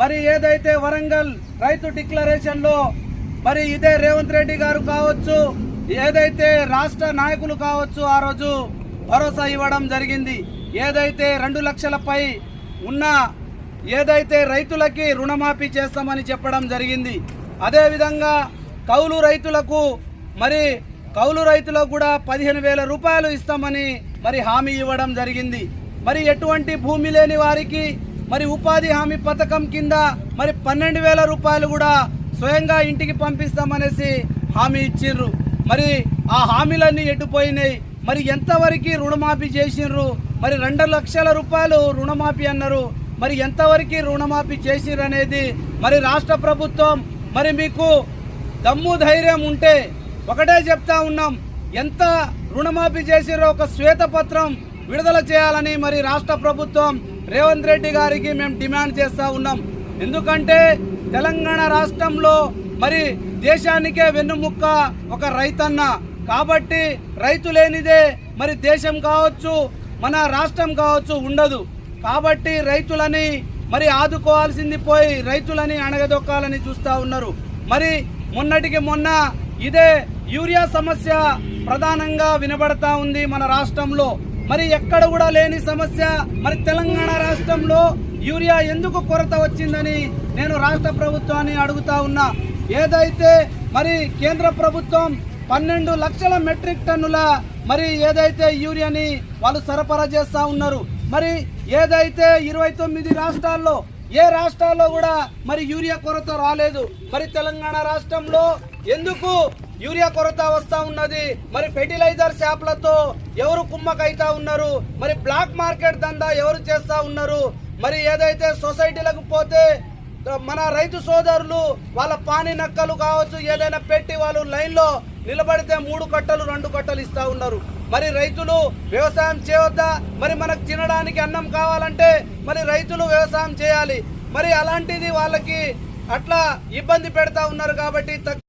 మరి ఏదైతే వరంగల్ రైతు డిక్లరేషన్లో మరి ఇదే రేవంత్ రెడ్డి గారు కావచ్చు ఏదైతే రాష్ట్ర నాయకులు కావచ్చు ఆ రోజు భరోసా ఇవ్వడం జరిగింది. ఏదైతే రెండు లక్షలపై ఉన్న ఏదైతే రైతులకి రుణమాఫీ చేస్తామని చెప్పడం జరిగింది. అదేవిధంగా కౌలు రైతులకు మరి కౌలు రైతులకు కూడా పదిహేను వేల రూపాయలు ఇస్తామని మరి హామీ ఇవ్వడం జరిగింది. మరి ఎటువంటి భూమి లేని వారికి మరి ఉపాధి హామీ పథకం కింద మరి పన్నెండు వేల రూపాయలు కూడా స్వయంగా ఇంటికి పంపిస్తామనేసి హామీ ఇచ్చిండ్రు. మరి ఆ హామీలన్నీ ఎట్టుపోయినాయి మరి ఎంతవరకు రుణమాఫీ చేసిండ్రు? మరి రెండు లక్షల రూపాయలు రుణమాఫీ అన్నారు. మరి ఎంతవరకు రుణమాఫీ చేసిర్రు అనేది మరి రాష్ట్ర ప్రభుత్వం మరి మీకు దమ్ము ధైర్యం ఉంటే ఒకటే చెప్తా ఉన్నాం. ఎంత రుణమాఫీ చేసిరో ఒక శ్వేతపత్రం విడుదల చేయాలని మరి రాష్ట్ర ప్రభుత్వం రేవంత్ రెడ్డి గారికి మేము డిమాండ్ చేస్తూ ఉన్నాం. ఎందుకంటే తెలంగాణ రాష్ట్రంలో మరి దేశానికే వెన్నుముక్క ఒక రైతన్న. కాబట్టి రైతు లేనిదే మరి దేశం కావచ్చు మన రాష్ట్రం కావచ్చు ఉండదు. కాబట్టి రైతులని మరి ఆదుకోవాల్సింది పోయి రైతులని అణగదొక్కాలని చూస్తా ఉన్నారు. మరి మొన్నటికి మొన్న ఇదే యూరియా సమస్య ప్రధానంగా వినబడతా ఉంది మన రాష్ట్రంలో. మరి ఎక్కడ కూడా లేని సమస్య. మరి తెలంగాణ రాష్ట్రంలో యూరియా ఎందుకు కొరత వచ్చిందని నేను రాష్ట్ర ప్రభుత్వాన్ని అడుగుతా ఉన్నా. ఏదైతే మరి కేంద్ర ప్రభుత్వం పన్నెండు లక్షల మెట్రిక్ టన్నుల మరి ఏదైతే యూరియాని వాళ్ళు సరఫరా చేస్తూ ఉన్నారు మరి ఏదైతే ఇరవై తొమ్మిది రాష్ట్రాల్లో ఏ రాష్ట్రాల్లో కూడా మరి యూరియా కొరత రాలేదు మరి తెలంగాణ రాష్ట్రంలో ఎందుకు యూరియా కొరత వస్తూ ఉన్నది? మరి ఫెర్టిలైజర్ షాప్లతో ఎవరు కుమ్మకైతా ఉన్నారు? మరి బ్లాక్ మార్కెట్ దందా ఎవరు చేస్తా ఉన్నారు? మరి ఏదైతే సొసైటీలకు పోతే మన రైతు సోదరులు వాళ్ళ పాని నక్కలు కావచ్చు ఏదైనా పెట్టి వాళ్ళు లైన్లో నిలబడితే మూడు కట్టలు రెండు కట్టలు ఇస్తా ఉన్నారు. మరి రైతులు వ్యవసాయం చేయవద్దా మరి మనకు తినడానికి అన్నం కావాలంటే మరి రైతులు వ్యవసాయం చేయాలి. మరి అలాంటిది వాళ్ళకి అట్లా ఇబ్బంది పెడతా ఉన్నారు కాబట్టి